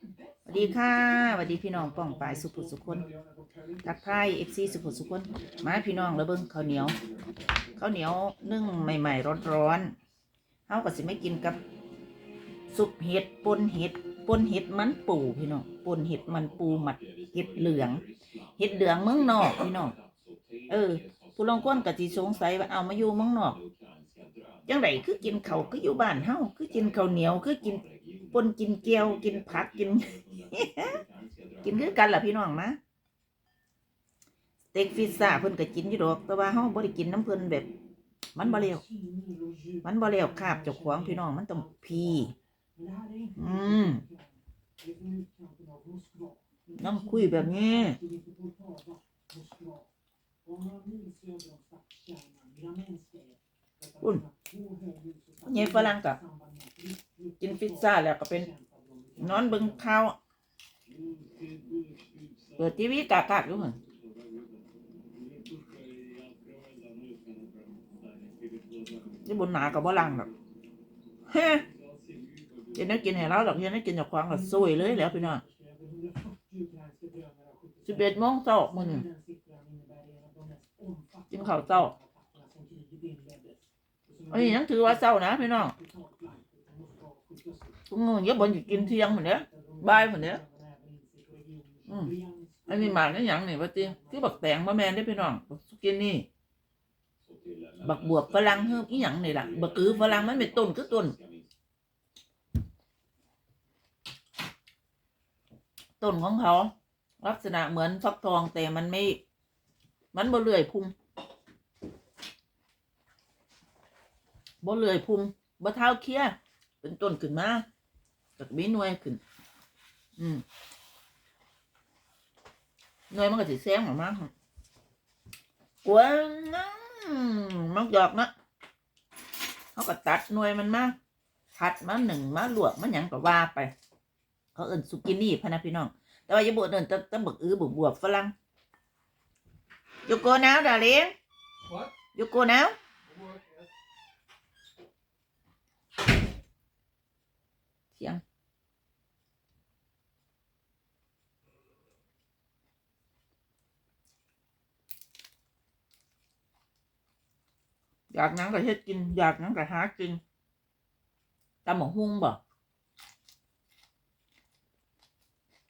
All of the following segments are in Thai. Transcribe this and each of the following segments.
สวัสดีค่ะสวัสดีพี่น้องป้องปายสุขุสุขคนทักทายเอฟซีสุขุสุขคนมาพี่น้องแล้วเบิ้งข้าวเหนียวข้าวเหนียวนึ่งใหม่ๆร้อนๆเฮาก็สิไม่กินกับซุปเห็ดปนเห็ดปนเห็ดมันปูพี่น้องปนเห็ดมันปูหมัดเห็ดเหลือง เห็ดเหลืองเมืองนอกพี่น้องเออ ผู้ลองก้นก็สิสงสัยว่าเอามาอยู่เมืองนอกจังไดคือกินเขาวคืออยู่บ้านเฮาคือกินข้าวเหนียวคือกิน ปนกินเกี๊ยวกินผักกิน กินคือกันล่ะพี่น้องนะสเต็กฟิซซ่าเพิ่นก็กินอยู่ดอก แต่ว่าเฮาบ่ได้กินน้ำเพิ่นแบบ มันบ่เร็วมันบ่เร็วคาบเจ้าของพี่น้องมันต้องพีอืมน้ำคุยแบบนี้อุ่นยายฝรั่งกับ กินฟิซซ่าแล้วก็เป็น นอนเบิ่งข่าวเปิดทีวีกากากอยู่หั่นที่บนหนากับบ่ลังดอกเฮ้กินได้กินให้เราดอกยังได้กินจากควางก็ซวยเลยแล้วพี่น้องสิบเอ็ดโมงเช้ามื้อนี้กินข้าวเช้าอันนี้ยังถือว่าเช้านะพี่น้อง พวกนู้นอย่าบ่นอยู่กินเที่ยงเหมือนเด้อบ่ายเหมือนเด้ออืมอันนี้หมากนี่หยังนี่ว่าติคือบักแตงบ่แม่นเด้อพี่น้องบักสุกินนี่ บักบวบฝรั่งเฮิมอีหยังนี่ล่ะบักคือฝรั่งมันเป็นต้นคือต้นต้นของเขา ลักษณะเหมือนฟักทองแต่มันไม่ มันบ่เลื่อยพุ่มบ่เลื่อยพุ่มบ่เท้าเคี้ย เป็นต้นขึ้นมา จากมีหน่วยขึ้น อืมหน่วยมันก็สิแซงออกมาหั่นกวนนะมักหยอกนะเขาก็ตัดหน่วยมันมาผัดมาหนึ่งมาลวกมาหยังก็ว่าไป เขาเอิ้นสุกินี่พะนะพี่น้อง แต่ว่าอย่าบอกเอิ้นแตตะบักอื้อบวบบวบฝรั่ง You go now darling What? You go now Work, yes. เสียง อยากหยังก็เฮ็ดกิน อยากหยังก็หากินตำหมกฮุ้งบ่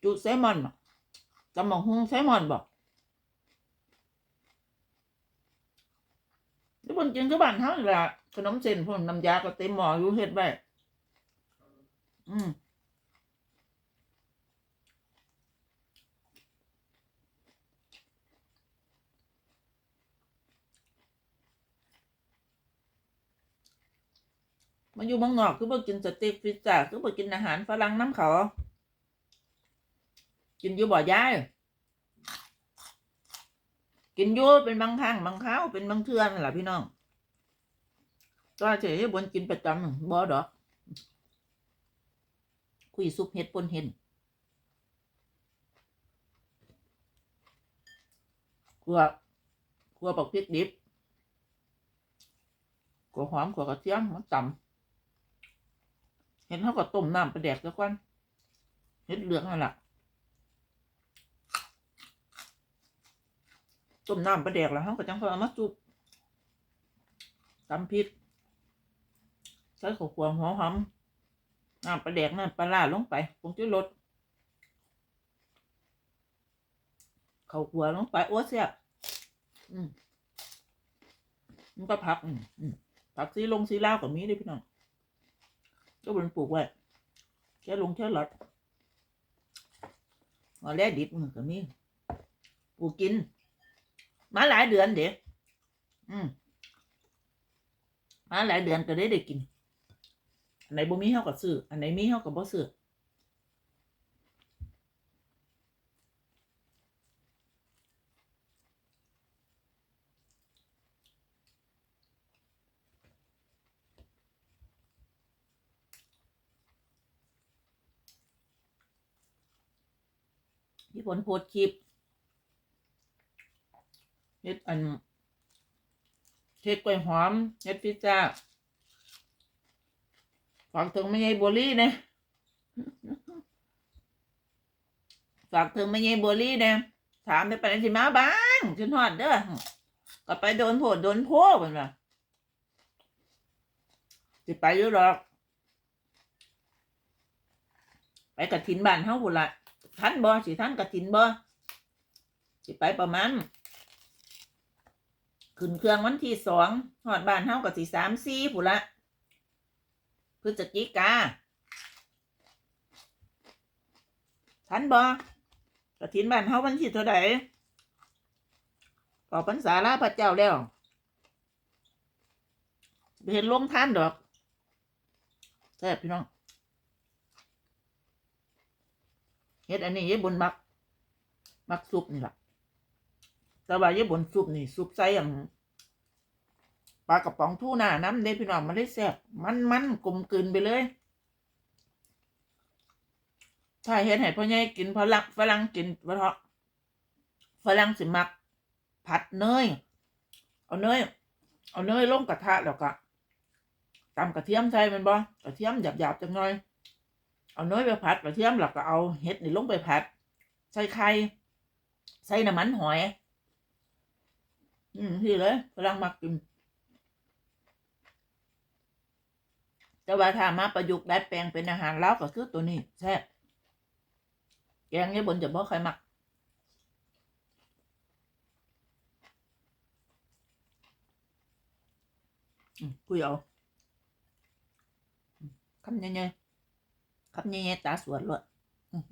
จุเซมอนบ่ตำหมกฮุ้งเซมอนบ่ทุกคนกินก็บ้านเฮานี่ล่ะขนมเส้นพวกน้ำยาก็เต็มหม้ออยู่เฮ็ดไว้อืม มาอยู่เมืองนอกคือบ่กินสเต็กพิซซ่าคือบ่กินอาหารฝรั่งน้ำเขา กินอยู่บ่ยาย กินอยู่เป็นบางครั้งบางคราวเป็นบางเทื่อนั่นแหละพี่น้องก็เฉยบนกินประจำบ่ดอก คุยซุปเห็ดปนเห็ดกลัวกลัวปักพริกดิบกลัวหอมกลัวกระเทียมมันต่ำ เห็นเขาก็ต้มน้ำไปแดกแล้วก่อนเห็ดเหลืองนั่นแหละต้มน้ำไปแดกแล้วเขาก็จังค่อเอามาจุบตำพริกใส่ข้าวคั่วหัวหอมน้ำปลาแดกน้ำปลาล่าลงไปผงชูรสข้าวคั่วลงไปโอ้เสียบอืมมันก็ผักอืมผักซีลงซีลาวกับมีด้พี่น้อง ก็มันปลูกไว้แค่ลงแค่หลอดมาแล้ดิบมันก็มีปลูกกิน มาหลายเดือนเด็กอืมมาหลายเดือนก็ได้ได้กิน อันไหนบ่มีเฮาก็ซื้อ อันไหนมีเฮาก็บ่ซื้อ ที่ผลโพสคลิปเฮ็ดอันเฮ็ดกล้วยหอมเฮ็ดพิซซ่าฝากถึงแม่ยายบัวลี่นะฝากถึงแม่ยายบัวลี่เด้ถามได้ไปไหนสิมาบ้างฉันฮอดเด้อก็ไปโดนโผดโดนโพกมันว่าสิไปอยู่หรอก ไปกระถินบ้านเฮาพุ่นละ ท่านบ่สิท่านกระถินบ่สิไปประมาณขึ้นเครื่องวันที่สองฮอดบ้านเฮาก็สิสามสี่พุ่นละพฤศจิกาท่านบ่กระถินบ้านเฮาวันที่เท่าใดออกพรรษาลาพระเจ้าแล้วเห็นลงท่านดอกแซ่บพี่น้อง เฮ็ดอันนี้ยายบนมัก มักซุปนี่แหละแต่ว่ายายบนซุปนี่ซุปใส่อย่างปลากระป๋องทูน่าน้ำเด้พี่น้องมันได้แซ่บมันมันกลมกลืนไปเลย ถ้าเฮ็ดให้พ่อใหญ่กินฝรั่งฝรั่งกินเพราะฝรั่งสิมัก ผัดเนยเอาเนยเอาเนยลงกระทะแล้วก็ตำกระเทียมใส่แมันบ่กระเทียมหยาบๆจังหน่อย เอาเนยไปผัดกระเทียมแล้วก็เอาเห็ดนี่ลงไปผัด ใส่ไข่ใส่น้ำมันหอย อืมที่เลยกำลังมากกินแต่ว่าถ้ามาประยุกต์ดัดแปลงเป็นอาหารแล้วก็คือตัวนี้แซ่บแกงเนี่ยบนจะบ่ใครมักคุยเอาอืมคำยังไง คับแง่ๆตาสวนเลยอืม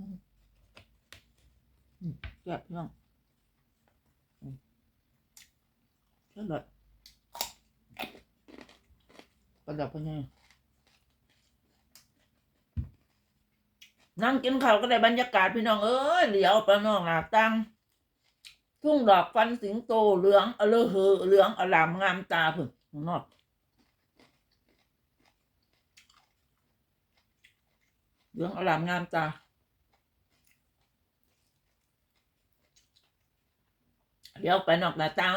อืมแซ่บพี่น้องอืมแซ่บเลยประดับเป็นไงนั่งกินข้าวก็ได้บรรยากาศพี่น้องเอ้ยเหลียวไปน้องหนาตังทุ่งดอกฟันสิงโตเหลืองอเลอเหอเหลืองอลามงามตาพึ่งนอก เหลืองอลามงามตาเดี๋ยวไปนอกหน้าต่าง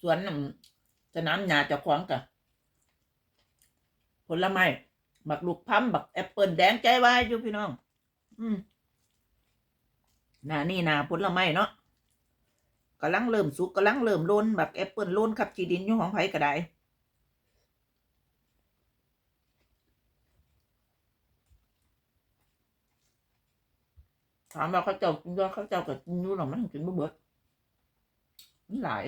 สวนสนามหญ้าเจ้าของกับผลไม้บักลูกพัมบักแอปเปิลแดงใจไว้อยู่พี่น้อง อืมหน้านี่หน้าผลไม้เนาะกำลังเริ่มสุกกำลังเริ่มโลนบักแอปเปิลโลนขับจีดินอยู่ของไผก็ได้ ถามว่าเขาเจ้ากินด้วยเขาเจ้าก็กินอยู่หรอมันกินบ่เบิดมันหลาย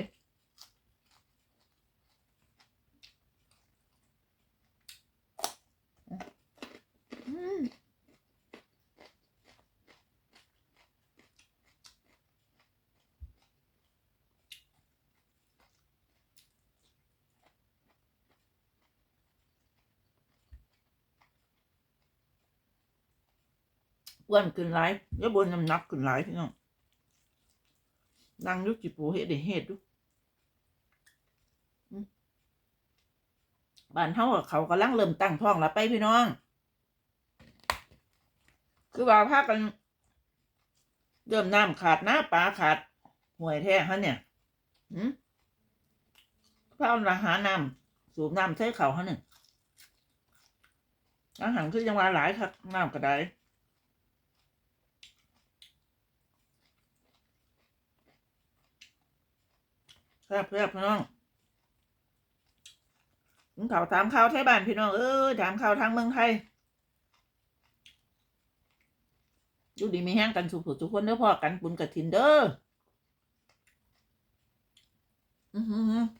อืม อ้วนขึ้นหลายเดี๋ยวบนน้ำหนักขึ้นหลายพี่น้องนั่งยุจิปูเฮ็ดได้เฮ็ดดูบ้านเฮาเขากำลังเริ่มตั้งท้องแล้วไปพี่น้อง คือว่าพากันเริ่มน้ำขาดน้าปลาขาดห่วยแท้ฮะเนี่ยหืมพากันมาหาน้ำสูบน้ำใช้เขาฮะเนี่ยอาหารคือยังว่าหลายครับน้ำก็ได้ แซ่บแซ่บพี่น้องถึงเขาถามข่าวไทยบ้านพี่น้องเออถามข่าวทางเมืองไทยอยู่ดีมีแห้งกันสุขทุกคนเด้อพ่อกันบุญกับทินเด้ออือหือ